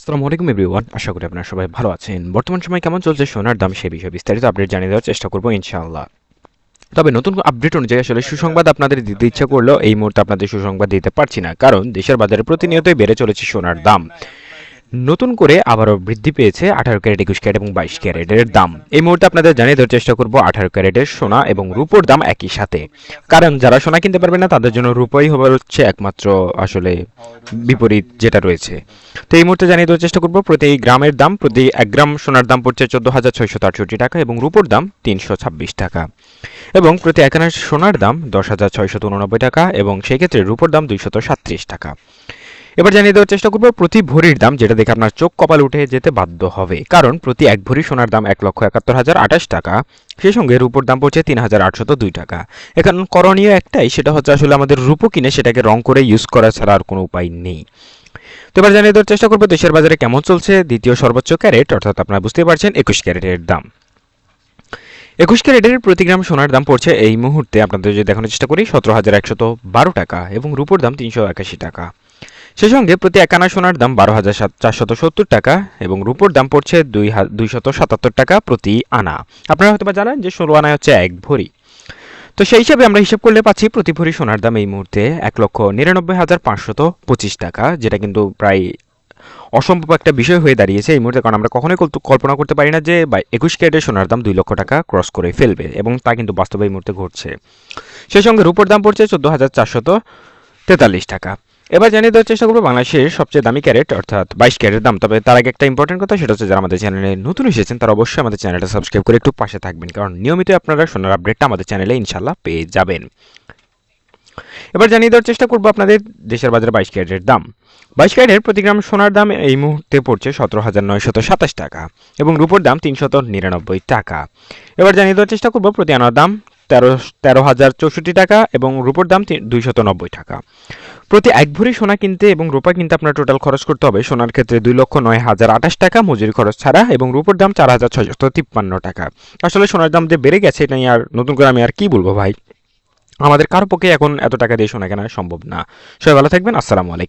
আসসালামু আলাইকুম এভরিওয়ান আশা করি আপনারা সবাই ভালো আছেন। বর্তমান সময় কেমন চলছে সোনার দাম সে বিষয়ে বিস্তারিত আপডেট জানিয়ে দেওয়ার চেষ্টা করব, ইনশাআল্লাহ। তবে নতুন আপডেট অনুযায়ী আসলে সুসংবাদ আপনাদের দিতে ইচ্ছা করলেও এই মুহূর্তে আপনাদের সুসংবাদ দিতে পারছি না, কারণ দেশের বাজারে প্রতিনিয়তই বেড়ে চলেছে সোনার দাম। নতুন করে আবারও বৃদ্ধি পেয়েছে আঠারো ক্যারেট, একুশ ক্যারেট এবং বাইশ ক্যারেটের দাম। এই মুহূর্তে আপনাদের জানিয়ে দেওয়ার চেষ্টা করব আঠারো ক্যারেটের সোনা এবং রূপোর দাম একই সাথে। কারণ যারা সোনা কিনতে পারবে না, তাদের জন্য রূপই হবে হচ্ছে একমাত্র আসলে বিপরীত যেটা রয়েছে। তো এই মুহূর্তে জানিয়ে দেওয়ার চেষ্টা করব, প্রতি গ্রামের দাম, প্রতি এক গ্রাম সোনার দাম পড়ছে চোদ্দ হাজার ছয়শো আটষট্টি টাকা এবং রূপোর দাম তিনশো ছাব্বিশ টাকা। এবং প্রতি এক সোনার দাম দশ হাজার ছয়শত উননব্বই টাকা এবং সেক্ষেত্রে রূপোর দাম দুইশত সাতত্রিশ টাকা। এবার জানিয়ে দেওয়ার চেষ্টা করব, প্রতি ভরির দাম যেটা দেখে আপনার চোখ কপাল উঠে যেতে বাধ্য হবে। কারণ প্রতি এক ভরি সোনার দাম এক লক্ষ একাত্তর হাজার আঠাশ টাকা। সেই সঙ্গে রূপোর দাম পড়ছে তিন হাজার আটশত দুই টাকা। এখন করণীয় একটাই, সেটা হচ্ছে আসলে আমাদের রূপো কিনে সেটাকে রং করে ইউজ করা ছাড়া আর কোনো উপায় নেই। তো এবার জানিয়ে দেওয়ার চেষ্টা করব, দেশের বাজারে কেমন চলছে? দ্বিতীয় সর্বোচ্চ ক্যারেট, অর্থাৎ আপনারা বুঝতে পারছেন, একুশ ক্যারেটের দাম। একুশ ক্যারেটের প্রতি গ্রাম সোনার দাম পড়ছে এই মুহূর্তে, আপনাদের যদি দেখানোর চেষ্টা করি, সতেরো হাজার একশত বারো টাকা এবং রূপোর দাম তিনশো একাশি টাকা। সেই সঙ্গে প্রতি এক আনা সোনার দাম বারো হাজার চারশত সত্তর টাকা এবং রুপোর দাম পড়ছে দুই দুইশত সাতাত্তর টাকা প্রতি আনা। আপনারা হয়তো জানেন যে ষোলো আনায় হচ্ছে এক ভরি। তো সেই হিসাবে আমরা হিসাব করলে পাচ্ছি প্রতি ভরি সোনার দাম এই মুহূর্তে এক লক্ষ নিরানব্বই হাজার পাঁচশত পঁচিশ টাকা, যেটা কিন্তু প্রায় অসম্ভব একটা বিষয় হয়ে দাঁড়িয়েছে এই মুহূর্তে, কারণ আমরা কখনোই কল্প- কল্পনা করতে পারি না যে একুশ ক্যারেটের সোনার দাম দুই লক্ষ টাকা ক্রস করে ফেলবে, এবং তা কিন্তু বাস্তবে এই মুহূর্তে ঘটছে। সেই সঙ্গে রুপোর দাম পড়ছে চোদ্দ হাজার চারশত তেতাল্লিশ টাকা। এবার জানিয়ে দেওয়ার চেষ্টা করব বাংলাদেশের সবচেয়ে দামি ক্যারেট, অর্থাৎ বাইশ ক্যারেটের দাম। তবে তার আগে একটা ইম্পর্টেন্ট কথা, সেটা হচ্ছে যারা আমাদের চ্যানেলে নতুন এসেছেন, তারা অবশ্যই আমাদের চ্যানেলটা সাবস্ক্রাইব করে একটু পাশে থাকবেন। কারণ নিয়মিত আপনারা সোনার আপডেটটা আমাদের চ্যানেলে ইনশাল্লাহ পেয়ে যাবেন। এবার জানিয়ে দেওয়ার চেষ্টা করব আপনাদের দেশের বাজারে বাইশ ক্যারেটের দাম। বাইশ ক্যারেটের প্রতি গ্রাম সোনার দাম এই মুহূর্তে পড়ছে সতেরো হাজার নয়শত সাতাশ টাকা এবং রুপোর দাম তিনশত নিরানব্বই টাকা। এবার জানিয়ে দেওয়ার চেষ্টা করব প্রতি আনার দাম। তেরো তেরো হাজার চৌষট্টি টাকা এবং রুপোর দাম দুইশত নব্বই টাকা। প্রতি এক ভরি সোনা কিনতে এবং রূপা কিনতে আপনার টোটাল খরচ করতে হবে। সোনার ক্ষেত্রে দুই লক্ষ নয় হাজার আঠাশ টাকা, মজুরি খরচ ছাড়া এবং রূপোর দাম চার হাজার ছয়শত তিপ্পান্ন টাকা। আসলে সোনার দাম যে বেড়ে গেছে এটা আর নতুন করে আমি আর কি বলব ভাই? আমাদের কারও পক্ষে এখন এত টাকা দিয়ে সোনা কেনা সম্ভব না। সবাই ভালো থাকবেন, আসসালামু আলাইকুম।